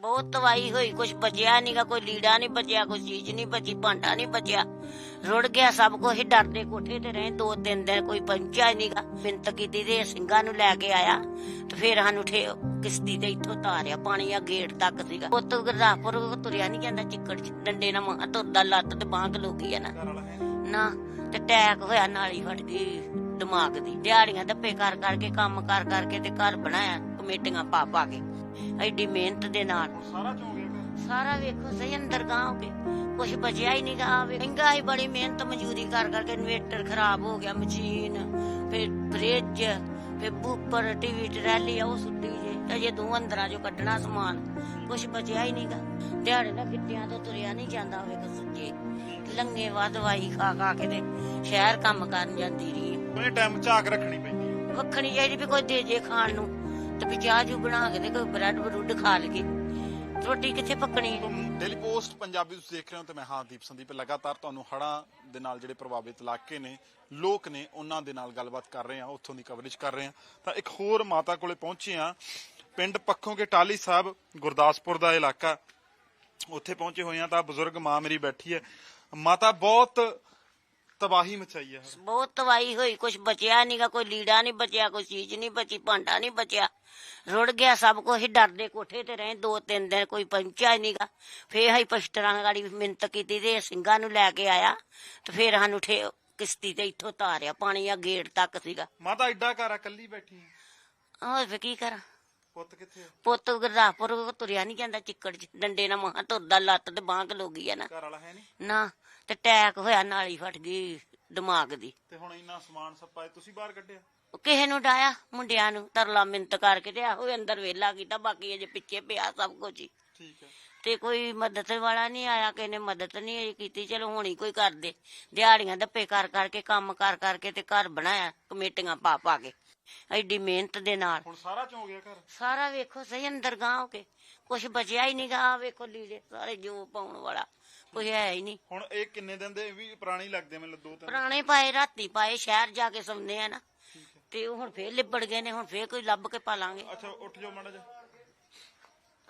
ਬਹੁਤ ਤਵਾਈ ਹੋਈ ਕੁਝ ਬਚਿਆ ਨਹੀਂਗਾ ਕੋਈ ਲੀੜਾ ਨਹੀਂ ਬਚਿਆ ਕੋਈ ਚੀਜ਼ ਨਹੀਂ ਬਚੀ ਭਾਂਡਾ ਨਹੀਂ ਬਚਿਆ। ਰੁੜ ਗਿਆ ਸਭ ਕੁਝ ਡਰਦੇ ਕੋਠੇ ਤੇ ਰਹੇ ਦੋ ਦਿਨ ਕੋਈ ਪਹੁੰਚਿਆ ਨਹੀਂਗਾ ਮਿੰਤ ਕੀਤੀ ਤੇ ਸਿੰਘਾਂ ਨੂੰ ਲੈ ਕੇ ਆਇਆ ਤੇ ਫਿਰ ਸਾਨੂੰ ਠੇ ਕਿਸ਼ਤੀ ਤੇ ਇੱਥੋਂ ਤਾਰਿਆ ਪਾਣੀ ਆ ਗੇਟ ਤੱਕ ਸੀਗਾ। ਪੁੱਤ ਗੁਰਦਾਸਪੁਰ ਤੁਰਿਆ ਨਹੀਂ ਜਾਂਦਾ ਚਿੱਕੜ ਚ ਡੰਡੇ ਨਾਲ ਮਾਂ ਤੁਰਦਾ ਲੱਤ ਤੇ ਬਾਂਹ ਲੋਗੀ ਆ ਨਾ। ਨੀ? ਤੇ ਟੈਕ ਹੋਇਆ ਨਾਲੀ ਫਟ ਗਈ ਦਿਮਾਗ ਦੀ। ਦਿਹਾੜੀਆਂ ਧੱਪੇ ਕਰ ਕਰਕੇ ਕੰਮ ਕਰ ਕਰਕੇ ਤੇ ਘਰ ਬਣਾਇਆ ਕਮੇਟੀਆਂ ਪਾ ਪਾ ਕੇ। ਐਡੀ ਮਿਹਨਤ ਦੇ ਨਾਲ। ਸਾਰਾ ਵੇਖੋ ਸਹੀ ਅੰਦਰ ਗਾਂ ਹੋ ਕੇ। ਕੁਛ ਬਚਿਆ ਹੀ ਨਹੀਂਗਾ ਮਹਿੰਗਾ ਹੀ ਬੜੀ ਮਿਹਨਤ ਮਜ਼ਦੂਰੀ ਕਰ ਕਰਕੇ ਇਨਵੇਟਰ ਖਰਾਬ ਹੋ ਗਿਆ ਮਸ਼ੀਨ ਫਿਰ ਫ੍ਰਿਜ ਫਿਰ ਬੂਪਰ ਟੀਵੀ ਟਰੈਲੀ ਆ ਉਹ ਸੁੱਟੀ ਜੇ। ਅਜੇ ਦੋ ਅੰਦਰਾਂ ਚੋਂ ਕੱਢਣਾ ਸਮਾਨ। ਕੁਛ ਬਚਿਆ ਹੀ ਨਹੀਂਗਾ ਦਿਹਾੜੇ ਨਾਲ ਗਿੱਟਿਆਂ ਤੋਂ ਤੁਰਿਆ ਨਹੀਂ ਜਾਂਦਾ ਵੇਖੋ ਸੁੱਜੇ। ਲੰਗੇ ਦਵਾਈ ਖਾ ਖਾ ਕੇ ਤੇ ਸ਼ਹਿਰ ਕੰਮ ਕਰਨ ਜਾਂਦੀ ਰਹੀ। ਕੋਈ ਟਾਈਮ ਝਾਕ ਰੱਖਣੀ ਪੈਂਦੀ ਵੱਖਣੀ ਚਾਹੀਦੀ ਵੀ ਕੋਈ ਦੇ ਜੇ ਖਾਣ ਨੂੰ। ਵੀ ਚਾਹ ਜੂ ਬਣਾ ਕੇ ਤੇ ਕੋਈ ਬ੍ਰੈਡ ਬਰੂਡ ਖਾ ਲਈਏ। ਰੋਟੀ ਕਿੱਥੇ ਪੱਕਣੀ? ਡੇਲੀ ਪੋਸਟ ਪੰਜਾਬੀ ਤੁਸੀਂ ਦੇਖ ਰਹੇ ਹੋ ਤੇ ਮੈਂ ਹਾਂ ਦੀਪ ਸੰਦੀਪ। ਲਗਾਤਾਰ ਤੁਹਾਨੂੰ ਹੜ੍ਹਾਂ ਦੇ ਨਾਲ ਜਿਹੜੇ ਪ੍ਰਭਾਵਿਤ ਇਲਾਕੇ ਨੇ, ਲੋਕ ਨੇ, ਉਹਨਾਂ ਦੇ ਨਾਲ ਗੱਲਬਾਤ ਕਰ ਰਹੇ ਹਾਂ, ਉੱਥੋਂ ਦੀ ਕਵਰੇਜ ਕਰ ਰਹੇ ਹਾਂ। ਤਾਂ ਇੱਕ ਹੋਰ ਮਾਤਾ ਕੋਲੇ ਪਹੁੰਚੇ ਹਾਂ। ਪਿੰਡ ਪੱਖੋਂ ਕੇ ਟਾਲੀ ਸਾਹਿਬ, ਗੁਰਦਾਸਪੁਰ ਦਾ ਇਲਾਕਾ। ਉੱਥੇ ਪਹੁੰਚੇ ਹੋਏ ਹਾਂ ਤਾਂ ਬਜ਼ੁਰਗ ਮਾਂ ਮੇਰੀ ਬੈਠੀ ਹੈ। ਮਾਤਾ ਬਹੁਤ ਤਬਾਹੀ ਮਚਾਈ ਹੈ ਬਹੁਤ ਤਵਾਈ ਹੋਈ ਕੁਝ ਬਚਿਆ ਨਹੀਂਗਾ ਕੋਈ ਲੀੜਾ ਨਹੀਂ ਬਚਿਆ ਕੋਈ ਚੀਜ਼ ਨਹੀਂ ਬਚੀ ਭਾਂਡਾ ਨਹੀਂ ਬਚਿਆ। ਰੁੜ ਗਿਆ ਸਭ ਕੁਝ ਡਰਦੇ ਕੋਠੇ ਤੇ ਰਹੇ ਦੋ ਤਿੰਨ ਦਿਨ ਕੋਈ ਪਹੁੰਚਿਆ ਨਹੀਂਗਾ ਫੇਰ ਹੀ ਪਸ਼ਟਰਾਂ ਗਾੜੀ ਮਿੰਤ ਕੀਤੀ ਤੇ ਸਿੰਘਾਂ ਨੂੰ ਲੈ ਕੇ ਆਇਆ ਤੇ ਫੇਰ ਸਾਨੂੰ ਠੇ ਕਿਸ਼ਤੀ ਤੇ ਇੱਥੋਂ ਤਾਰਿਆ ਪਾਣੀ ਆ ਗੇਟ ਤੱਕ ਸੀਗਾ। ਮਾਤਾ ਐਡਾ ਘਰ ਆ ਕੱਲੀ ਬੈਠੀ। ਹੋਰ ਫੇ ਕੀ ਕਰਾਂ? ਪੁੱਤ ਕਿੱਥੇ? ਪੁੱਤ ਗੁਰਦਾਸਪੁਰ ਤੁਰਿਆ ਨਹੀਂ ਜਾਂਦਾ ਚਿੱਕੜ ਚ ਡੰਡੇ ਨਾਲ ਮਾਂ ਤੁਰਦਾ ਲੱਤ ਤੇ ਬਾਂਹ ਲੋਗੀ ਆ ਨਾ। ਘਰ ਵਾਲਾ ਹੈ ਨਹੀਂ ਨਾ ਤੇ ਟੈਕ ਹੋਇਆ ਨਾਲੀ ਫਟ ਗਈ ਦਿਮਾਗ ਦੀ। ਤੇ ਹੁਣ ਇੰਨਾ ਸਮਾਨ ਸੱਪਾ ਤੁਸੀਂ ਬਾਹਰ ਕੱਢਿਆ? ਉਹ ਕਿਸੇ ਨੂੰ ਡਾਇਆ ਮੁੰਡਿਆਂ ਨੂੰ ਤਰਲਾ ਮਿੰਤ ਕਰਕੇ ਤੇ ਆਹੋ ਅੰਦਰ ਵੇਲਾ ਕੀਤਾ ਬਾਕੀ ਅਜੇ ਪਿੱਛੇ ਪਿਆ ਸਭ ਕੁਝ ਹੀ। ਠੀਕ ਹੈ। ਤੇ ਕੋਈ ਮਦਦ ਵਾਲਾ ਨਹੀਂ ਆਇਆ ਕਿਸੇ ਨੇ ਮਦਦ ਨਹੀਂ ਕੀਤੀ ਚਲੋ ਹੁਣ ਕੋਈ ਕਰ ਦੇ ਦਿਹਾੜੀਆਂ ਧੱਪੇ ਕਰ ਕਰਕੇ ਕੰਮ ਕਰ ਕਰਕੇ ਤੇ ਘਰ ਬਣਾਇਆ ਕਮੇਟੀਆਂ ਪਾ ਪਾ ਕੇ ਐਡੀ ਮਿਹਨਤ ਦੇ ਨਾਲ। ਹੁਣ ਸਾਰਾ ਚੋ ਗਿਆ ਘਰ? ਸਾਰਾ ਵੇਖੋ ਸਹੀ ਅੰਦਰ ਗਾਂ ਹੋ ਕੇ। ਕੁਝ ਬਚਿਆ ਹੀ ਨਹੀਂਗਾ ਵੇਖੋ ਲੀੜੇ ਸਾਰੇ ਜੋ ਪਾਉਣ ਵਾਲਾ। ਕੋਈ ਹੈ ਹੀ ਨਹੀਂ। ਹੁਣ ਇਹ ਕਿੰਨੇ ਦਿਨ ਦੇ ਵੀ ਪੁਰਾਣੀ ਲੱਗਦੇ ਮੈਨੂੰ ਦੋ ਤਿੰਨ ਪੁਰਾਣੇ ਪਾਏ ਰਾਤੀ ਪਾਏ ਸ਼ਹਿਰ ਜਾ ਕੇ ਸੌਂਦੇ ਆ ਨਾ। ਤੇ ਉਹ ਹੁਣ ਫੇਰ ਲਿਬੜ ਗਏ ਨੇ ਹੁਣ ਫੇਰ ਕੋਈ ਲੱਭ ਕੇ ਪਾ ਲਾਂਗੇ ਅੱਛਾ ਉੱਠ ਜਾਓ ਮਾੜਾ ਜਿਹਾ।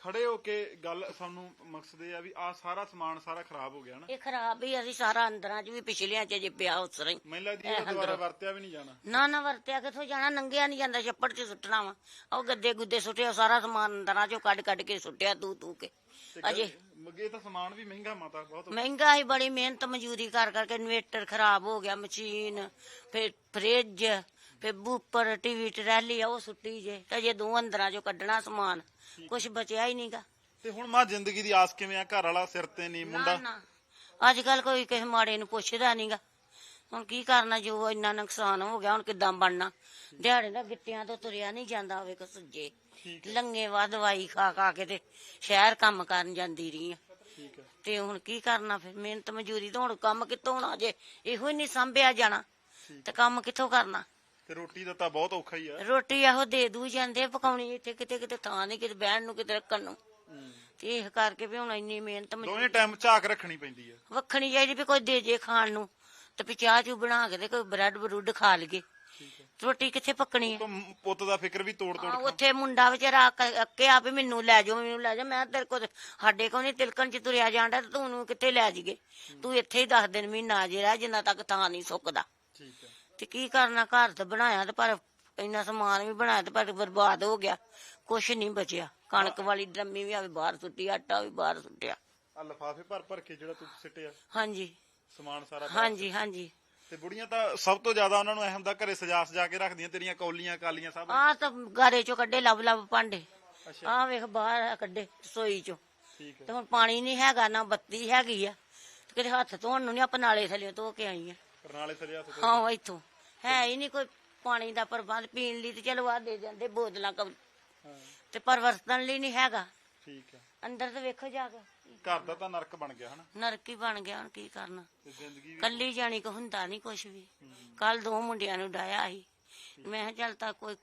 ਖੜੇ ਹੋ ਕੇ ਗੱਲ ਸਾਨੂੰ ਮਕਸਦ ਇਹ ਆ ਵੀ ਆ ਸਾਰਾ ਸਮਾਨ ਸਾਰਾ ਖਰਾਬ ਹੋ ਗਿਆ ਨਾ। ਇਹ ਖਰਾਬ ਹੀ ਅਸੀਂ ਸਾਰਾ ਅੰਦਰਾਂ 'ਚ ਵੀ ਪਿਛਲਿਆਂ 'ਚ ਜੇ ਪਿਆ ਉਸ ਤਰ੍ਹਾਂ ਹੀ। ਮੈਨੂੰ ਲੱਗਦੀ ਇਹ ਦੁਬਾਰਾ ਵਰਤਿਆ ਵੀ ਨਹੀਂ ਜਾਣਾ। ਨਾ ਨਾ ਵਰਤਿਆ ਕਿੱਥੋਂ ਜਾਣਾ? ਨੰਗਿਆ ਨਹੀਂ ਜਾਂਦਾ ਛੱਪੜ 'ਚ ਸੁੱਟਣਾ ਵਾ। ਉਹ ਗੱਦੇ ਗੁੱਦੇ ਸੁੱਟਿਆ ਸਾਰਾ ਸਮਾਨ ਅੰਦਰਾਂ 'ਚੋਂ ਕੱਢ ਕੱਢ ਕੇ ਸੁੱਟਿਆ ਤੂ ਤੂ ਕੇ। ਤੇ ਅਜੇ ਮੱਗੇ ਤਾਂ ਸਮਾਨ ਵੀ ਮਹਿੰਗਾ ਮਾਤਾ ਬਹੁਤ ਮਹਿੰਗਾ ਹੀ ਬੜੀ ਮਿਹਨਤ ਮਜ਼ਦੂਰੀ ਕਰ ਕਰਕੇ ਇਨਵੇਟਰ ਖਰਾਬ ਹੋ ਗਿਆ ਮਸ਼ੀਨ ਫਿਰ ਫ੍ਰਿਜ ਫਿਰ ਬੂਪਰ ਟੀਵੀ ਟਰੈਲੀ ਆ ਉਹ ਸੁੱਟੀ ਜੇ। ਅਜੇ ਦੋ ਅੰਦਰਾਂ 'ਚੋਂ ਕੱਢਣਾ ਸਮਾਨ। ਕੁਝ ਬਚਿਆ ਹੀ ਨਹੀਂਗਾ। ਤੇ ਹੁਣ ਮਾਂ ਜ਼ਿੰਦਗੀ ਦੀ ਆਸ ਕਿਵੇਂ ਆ? ਘਰ ਵਾਲਾ ਸਿਰ ਤੇ ਨਹੀਂ ਮੁੰਡਾ? ਅੱਜ ਕੱਲ ਕੋਈ ਕਿਸੇ ਮਾੜੇ ਨੂੰ ਪੁੱਛਦਾ ਨਹੀਂਗਾ। ਹੁਣ ਕੀ ਕਰਨਾ ਜੋ ਇੰਨਾ ਨੁਕਸਾਨ ਹੋ ਗਿਆ ਹੁਣ ਕਿੱਦਾਂ ਬਣਨਾ? ਦਿਹਾੜੇ ਦਾ ਗਿੱਟਿਆਂ ਤੋਂ ਤੁਰਿਆ ਨਹੀਂ ਜਾਂਦਾ ਹੋਵੇ ਕੋ ਸੁੱਜੇ। ਲੰਗੇ ਵਾ ਦਵਾਈ ਖਾ ਖਾ ਕੇ ਤੇ ਸ਼ਹਿਰ ਕੰਮ ਕਰਨ ਜਾਂਦੀ ਰਹੀ ਆ। ਤੇ ਹੁਣ ਕੀ ਕਰਨਾ ਫਿਰ? ਮਿਹਨਤ ਮਜ਼ਦੂਰੀ ਤੋਂ ਹੁਣ ਕੰਮ ਕਿੱਥੋਂ ਹੋਣਾ ਜੇ? ਇਹੋ ਹੀ ਨਹੀਂ ਸੰਭਿਆ ਜਾਣਾ। ਤੇ ਕੰਮ ਕਿੱਥੋਂ ਕਰਨਾ? ਤੇ ਰੋਟੀ ਦਾ ਤਾਂ ਬਹੁਤ ਔਖਾ ਹੀ ਆ। ਰੋਟੀ ਇਹੋ ਦੇ ਦੂ ਜਾਂਦੇ ਪਕਾਉਣੀ ਇੱਥੇ ਕਿਤੇ ਕਿਤੇ ਥਾਂ ਨਹੀਂ ਕਿਤੇ ਬਹਿਣ ਨੂੰ ਕਿਤੇ ਰੱਖਣ ਨੂੰ। ਤੇ ਇਹ ਕਰਕੇ ਵੀ ਹੁਣ ਇੰਨੀ ਮਿਹਨਤ ਦੋਵੇਂ ਟਾਈਮ ਝਾਕ ਰੱਖਣੀ ਪੈਂਦੀ ਆ। ਵੱਖਣੀ ਚਾਹੀਦੀ ਵੀ ਕੋਈ ਦੇ ਜੇ ਖਾਣ ਨੂੰ। ਤੇ ਵੀ ਚਾਹ ਚੂ ਬਣਾ ਕੇ ਤੇ ਕੋਈ ਬ੍ਰੈਡ ਬਰੂਡ ਖਾ ਲਈਏ। ਰੋਟੀ ਕਿੱਥੇ ਪੱਕਣੀ ਹੈ ਪੁੱਤ ਦਾ ਫਿਕਰ ਵੀ ਤੋੜ ਤੋੜ ਉੱਥੇ ਮੁੰਡਾ ਵਿਚਾਰਾ ਅੱਕ- ਅੱਕਿਆ ਵੀ ਮੈਨੂੰ ਲੈ ਜਾਓ ਮੈਨੂੰ ਲੈ ਜਾ ਮੈਂ ਤੇਰੇ ਕੋਲ ਸਾਡੇ ਕੋਲ ਨਹੀਂ ਤਿਲਕਣ ਚ ਤੁਰਿਆ ਜਾਂਦਾ ਤੇ ਤੂੰ ਨੂੰ ਕਿੱਥੇ ਲੈ ਜੀਗੇ ਤੂੰ ਇੱਥੇ ਹੀ 10 ਦਿਨ ਮਹੀਨਾ ਜੇ ਰਹਿ ਜਿੰਨਾ ਤੱਕ ਥਾਂ ਨਹੀਂ ਸੁੱਕਦਾ। ਠੀਕ ਹੈ ਤੇ ਕੀ ਕਰਨਾ ਘਰ ਤਾਂ ਬਣਾਇਆ ਤੇ ਪਰ ਇੰਨਾ ਸਮਾਨ ਵੀ ਬਣਾਇਆ ਤੇ ਪਰ ਬਰਬਾਦ ਹੋ ਗਿਆ। ਕੁਛ ਨਹੀਂ ਬਚਿਆ। ਕਣਕ ਵਾਲੀ ਡਰਮੀ ਵੀ ਆਵੇ ਬਾਹਰ ਸੁੱਟੀ ਆਟਾ ਵੀ ਬਾਹਰ ਸੁੱਟਿਆ। ਆ ਲਫਾਫੇ ਭਰ ਭਰ ਕੇ ਜਿਹੜਾ ਤੂੰ ਸਿੱਟਿਆ। ਹਾਂਜੀ। ਸਮਾਨ ਸਾਰਾ ਬਾਹਰ ਹਾਂਜੀ ਹਾਂਜੀ। ਤੇ ਬੁੜੀਆਂ ਤਾਂ ਸਭ ਤੋਂ ਜ਼ਿਆਦਾ ਉਹਨਾਂ ਨੂੰ ਇਹ ਹੁੰਦਾ ਘਰੇ ਸਜਾ ਸਜਾ ਕੇ ਰੱਖਦੀਆਂ ਤੇਰੀਆਂ ਕੌਲੀਆਂ ਕਾਲੀਆਂ ਸਭ। ਆ ਤਾਂ ਗਾਰੇ ਚੋਂ ਕੱਢੇ ਲੱਭ ਲੱਭ ਭਾਂਡੇ। ਅੱਛਾ। ਆ ਵੇਖ ਬਾਹਰ ਆ ਕੱਢੇ ਰਸੋਈ ਚੋਂ। ਠੀਕ ਹੈ। ਤੇ ਹੁਣ ਪਾਣੀ ਨਹੀਂ ਹੈਗਾ ਨਾ ਬੱਤੀ ਹੈਗੀ ਆ। ਤੇ ਕਿਤੇ ਹੱਥ ਧੋਣ ਨੂੰ ਨਹੀਂ ਆਪਾਂ ਨਾਲੇ ਥੱਲੇ ਧੋ ਕੇ ਆਈ ਆ ਕਰਨਾਲੇ ਸਜਾ ਹਾਂ ਇੱਥੋਂ। ਹੈ ਹੀ ਨਹੀਂ ਕੋਈ ਪਾਣੀ ਦਾ ਪ੍ਰਬੰਧ ਪੀਣ ਲਈ ਤੇ ਚਲੋ ਆ ਦੇ ਜਾਂਦੇ ਬੋਤਲਾਂ ਕਬ ਹਾਂ। ਤੇ ਪਰ ਵਰਤਣ ਲਈ ਨਹੀਂ ਹੈਗਾ। ਠੀਕ ਹੈ। ਅੰਦਰ ਤੇ ਵੇਖੋ ਜਾ ਕੇ। ਘਰ ਦਾ ਤਾਂ ਨਰਕ ਬਣ ਗਿਆ ਹਨਾ। ਨਰਕ ਹੀ ਬਣ ਗਿਆ ਹੁਣ ਕੀ ਕਰਨਾ? ਤੇ ਜ਼ਿੰਦਗੀ ਵੀ ਕੱਲੀ ਜਾਣੀ ਕੋ ਹੁੰਦਾ ਨਹੀਂ ਕੁਛ ਵੀ। ਕੱਲ ਦੋ ਮੁੰਡਿਆਂ ਨੂੰ ਡਾਇਆ ਸੀ। ਮੈਂ ਕਿਹਾ ਚੱਲ ਤਾਂ ਕੋਈ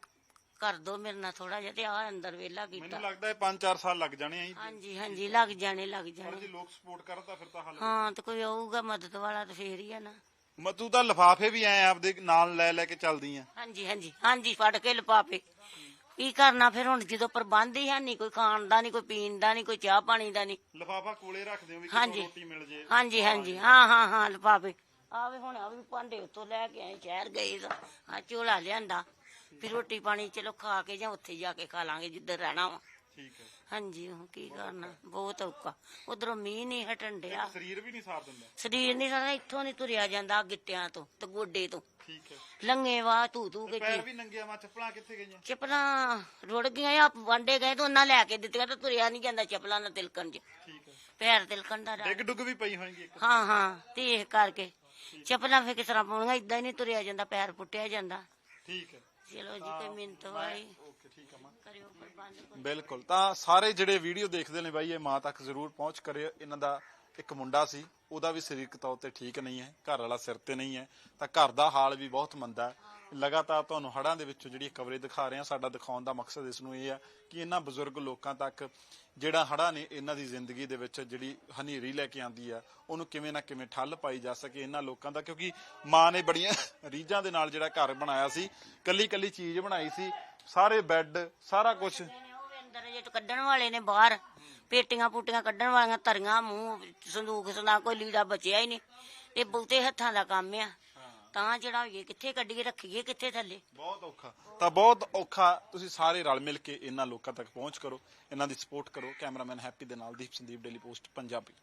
ਕਰ ਦੋ ਮੇਰੇ ਨਾਲ ਥੋੜਾ ਜਿਹਾ ਤੇ ਆ ਅੰਦਰ ਵੇਲਾ ਕੀਤਾ। ਮੈਨੂੰ ਲੱਗਦਾ ਇਹ 5-4 ਸਾਲ ਲੱਗ ਜਾਣੇ ਆ ਹਾਂਜੀ ਹਾਂਜੀ ਲੱਗ ਜਾਣੇ ਲੱਗ ਪਰ ਜਾਣੇ। ਜੇ ਲੋਕ ਸਪੋਰਟ ਕਰਨ ਤਾਂ ਫਿਰ ਤਾਂ ਹੱਲ ਹਾਂ ਤੇ ਕੋਈ ਆਊਗਾ ਮਦਦ ਵਾਲਾ ਤੇ ਫੇਰ ਹੀ ਆ ਨਾ। ਮ ਤੂੰ ਤਾਂ ਲਫਾਫੇ ਵੀ ਐ ਆਪਦੇ ਨਾਲ ਲੈ ਲੈ ਕੇ ਚੱਲਦੀ ਆ ਹਾਂਜੀ ਹਾਂਜੀ ਹਾਂਜੀ ਫੜ ਕੇ ਲਪਾਪੇ ਕੀ ਕਰਨਾ ਫਿਰ ਹੁਣ ਜਦੋਂ ਪ੍ਰਬੰਧ ਹੀ ਹੈ ਨਹੀਂ ਕੋਈ ਖਾਣ ਦਾ ਨਹੀਂ ਕੋਈ ਪੀਣ ਦਾ ਨਹੀਂ ਕੋਈ ਚਾਹ ਪਾਣੀ ਦਾ ਨਹੀਂ ਲਿਫਾਫਾ ਕੋਲੇ ਰੱਖਦੇ ਹੋ ਵੀ ਹਾਂਜੀ। ਰੋਟੀ ਮਿਲ ਜੇ। ਹਾਂਜੀ ਹਾਂਜੀ ਹਾਂ ਹਾਂ ਹਾਂ ਲਿਫਾਫੇ। ਆਵੇ ਹੁਣ ਆ ਵੀ ਭਾਂਡੇ ਉੱਤੋਂ ਲੈ ਕੇ ਆਏ ਸ਼ਹਿਰ ਗਏ ਤਾਂ ਆ ਝੋਲਾ ਲਿਆਂਦਾ। ਫਿਰ ਰੋਟੀ ਪਾਣੀ ਚਲੋ ਖਾ ਕੇ ਜਾਂ ਉੱਥੇ ਜਾ ਕੇ ਖਾ ਲਾਂਗੇ ਜਿੱਧਰ ਰਹਿਣਾ ਵਾ। ਠੀਕ ਹੈ। ਹਾਂਜੀ ਹੁਣ ਕੀ ਕਰਨਾ? ਬਹੁਤ ਔਖਾ। ਉਧਰੋਂ ਮੀਂਹ ਨਹੀਂ ਹਟਣ ਡਿਆ। ਸਰੀਰ ਵੀ ਨਹੀਂ ਸਾਥ ਦਿੰਦਾ। ਸਰੀਰ ਨਹੀਂ ਸਾਰਾ ਇੱਥੋਂ ਨਹੀਂ ਤੁਰਿਆ ਜਾਂਦਾ ਗਿੱਟਿਆਂ ਤੋਂ ਤੇ ਗੋਡੇ ਤੋਂ। ਠੀਕ ਹੈ। ਲੰਗੇ ਵਾ ਧੂ ਧੂ ਕੇ ਪੈਰ ਵੀ ਨੰਗੇ ਆ ਮਾ ਚੱਪਲਾਂ ਕਿੱਥੇ ਗਈਆਂ? ਚੱਪਲਾਂ ਰੁੜ ਗਈਆਂ ਆ ਵਾਂਡੇ ਗਏ ਤਾਂ ਉਹਨਾਂ ਲੈ ਕੇ ਦਿੱਤੀਆਂ ਤਾਂ ਤੁਰਿਆ ਨਹੀਂ ਜਾਂਦਾ ਚੱਪਲਾਂ ਨਾਲ ਤਿਲਕਣ ਚ। ਠੀਕ ਹੈ। ਪੈਰ ਤਿਲਕਣ ਦਾ ਡਿੱਗ ਡੁੱਗ ਵੀ ਪਈ ਹੋਣਗੀ ਹਾਂ ਹਾਂ ਤੇ ਇਹ ਕਰਕੇ। ਚੱਪਲਾਂ ਫੇ ਕਿਸ ਤਰ੍ਹਾਂ ਪਾਉਣੀਆਂ? ਇਦਾਂ ਹੀ ਨਹੀਂ ਤੁਰਿਆ ਜਾਂਦਾ ਪੈਰ ਪੁੱਟਿਆ ਜਾਂਦਾ। ਠੀਕ ਹੈ। ਚਲੋ ਜੀ ਕੋਈ ਮਿੰਟ ਵਾਲੀ। ਓਕੇ ਠੀਕ ਹੈ ਮਾਂ। ਕਰਿਓ ਪ੍ਰਬੰਧ ਕੋਈ। ਬਿਲਕੁਲ। ਤਾਂ ਸਾਰੇ ਜਿਹੜੇ ਵੀਡੀਓ ਦੇਖਦੇ ਨੇ ਬਾਈ ਇਹ ਮਾਂ ਤੱਕ ਜ਼ਰੂਰ ਪਹੁੰਚ ਕਰਿਓ। ਇਹਨਾਂ ਦਾ ਇੱਕ ਮੁੰਡਾ ਸੀ ਉਹਦਾ ਵੀ ਸਰੀਰਕ ਤੌਰ ਤੇ ਠੀਕ ਨਹੀਂ ਹੈ ਘਰ ਵਾਲਾ ਸਿਰ ਤੇ ਨਹੀਂ ਹੈ। ਤਾਂ ਘਰ ਦਾ ਹਾਲ ਵੀ ਬਹੁਤ ਮੰਦਾ ਹੈ। ਲਗਾਤਾਰ ਤੁਹਾਨੂੰ ਹੜਾਂ ਦੇ ਵਿੱਚੋਂ ਜਿਹੜੀ ਕਵਰੇਜ ਦਿਖਾ ਰਹੇ ਹਾਂ ਸਾਡਾ ਦਿਖਾਉਣ ਦਾ ਮਕਸਦ ਇਸ ਨੂੰ ਇਹ ਹੈ ਕਿ ਇਹਨਾਂ ਬਜ਼ੁਰਗ ਲੋਕਾਂ ਤੱਕ ਜਿਹੜਾ ਹੜ੍ਹਾਂ ਨੇ ਇਹਨਾਂ ਦੀ ਜ਼ਿੰਦਗੀ ਦੇ ਵਿੱਚ ਜਿਹੜੀ ਹਨੇਰੀ ਲੈ ਕੇ ਆਂਦੀ ਆ ਉਹਨੂੰ ਕਿਵੇਂ ਨਾ ਕਿਵੇਂ ਠੱਲ ਪਾਈ ਜਾ ਸਕੇ ਇਹਨਾਂ ਲੋਕਾਂ ਦਾ। ਕਿਉਂਕਿ ਮਾਂ ਨੇ ਬੜੀਆਂ ਰੀਝਾਂ ਦੇ ਨਾਲ ਜਿਹੜਾ ਘਰ ਬਣਾਇਆ ਸੀ ਕੱਲੀ ਕੱਲੀ ਚੀਜ਼ ਬਣਾਈ ਸੀ ਸਾਰੇ ਬੈੱਡ ਸਾਰਾ ਕੁਝ ਨੇ ਉਹ ਵੀ ਅੰਦਰ ਜੇ ਕੱਢਣ ਵਾਲੇ ਨੇ ਬਾਹਰ ਪੇਟੀਆਂ ਪੂਟੀਆਂ ਕੱਢਣ ਵਾਲੀਆਂ ਧਰੀਆਂ ਮੂੰਹ ਸੰਦੂਕ ਸੰਦਾ ਕੋਈ ਲੀੜਾ ਬਚਿਆ ਹੀ ਨਹੀਂ। ਇਹ ਬਹੁਤੇ ਹੱਥਾਂ ਦਾ ਕੰਮ ਆ। ਤਾਂ ਜਿਹੜਾ ਹੋਈਏ ਕਿੱਥੇ ਕੱਢੀਏ ਰੱਖੀਏ ਕਿੱਥੇ ਥੱਲੇ? ਬਹੁਤ ਔਖਾ। ਤਾਂ ਬਹੁਤ ਔਖਾ ਤੁਸੀਂ ਸਾਰੇ ਰਲ ਮਿਲ ਕੇ ਇਹਨਾਂ ਲੋਕਾਂ ਤੱਕ ਪਹੁੰਚ ਕਰੋ ਇਹਨਾਂ ਦੀ ਸਪੋਰਟ ਕਰੋ। ਕੈਮਰਾਮੈਨ ਹੈਪੀ ਦੇ ਨਾਲ ਦੀਪ ਸੰਦੀਪ ਡੇਲੀ ਪੋਸਟ ਪੰਜਾਬੀ।